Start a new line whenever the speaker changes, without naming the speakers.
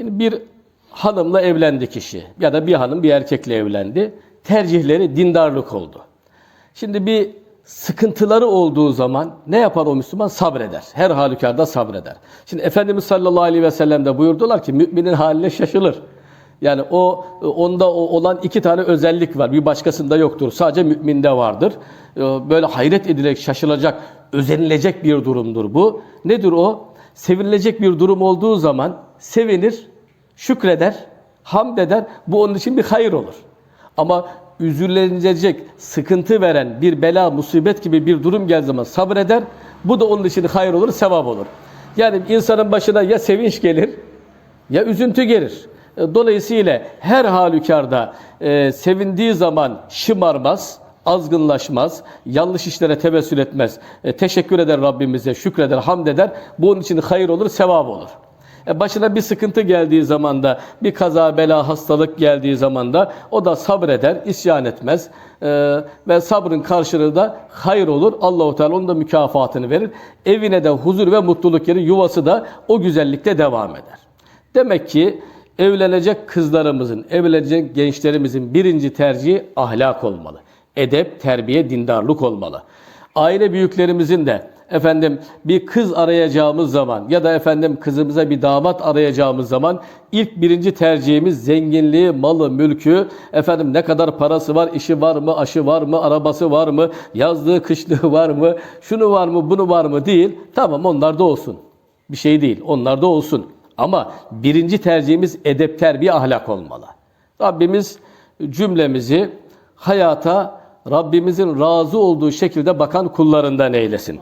Şimdi bir hanımla evlendi kişi ya da bir hanım bir erkekle evlendi. Tercihleri dindarlık oldu. Şimdi bir sıkıntıları olduğu zaman ne yapar o Müslüman? Sabreder. Her halükarda sabreder. Şimdi Efendimiz sallallahu aleyhi ve sellem de buyurdular ki müminin haline şaşılır. Yani o onda o olan iki tane özellik var. Bir başkasında yoktur. Sadece müminde vardır. Ee, Böyle hayret edilecek, şaşılacak, özenilecek bir durumdur bu. Nedir o? Sevinilecek bir durum olduğu zaman sevinir, şükreder, hamd eder. Bu onun için bir hayır olur. Ama üzülecek, sıkıntı veren bir bela, musibet gibi bir durum geldiği zaman sabreder. Bu da onun için hayır olur, sevap olur. Yani insanın başına ya sevinç gelir ya üzüntü gelir. E, Dolayısıyla her halükarda e, sevindiği zaman şımarmaz, azgınlaşmaz, yanlış işlere tevessül etmez. E, teşekkür eder Rabbimize, şükreder, hamd eder. Bu onun için hayır olur, sevap olur. E, başına bir sıkıntı geldiği zaman da, bir kaza, bela, hastalık geldiği zaman da o da sabreder, isyan etmez. E, ve sabrın karşılığı da hayır olur. Allahu Teala onun da mükafatını verir. Evine de huzur ve mutluluk gelir. Yuvası da o güzellikte devam eder. Demek ki evlenecek kızlarımızın, evlenecek gençlerimizin birinci tercihi ahlak olmalı. Edep, terbiye, dindarlık olmalı. Aile büyüklerimizin de efendim bir kız arayacağımız zaman ya da efendim kızımıza bir damat arayacağımız zaman ilk birinci tercihimiz zenginliği, malı, mülkü, efendim ne kadar parası var, işi var mı, aşı var mı, arabası var mı, yazlığı, kışlığı var mı, şunu var mı, bunu var mı değil. Tamam onlar da olsun. Bir şey değil. Onlar da olsun. Ama birinci tercihimiz edep, terbiye, ahlak olmalı. Rabbimiz cümlemizi hayata Rabbimizin razı olduğu şekilde bakan kullarından eylesin.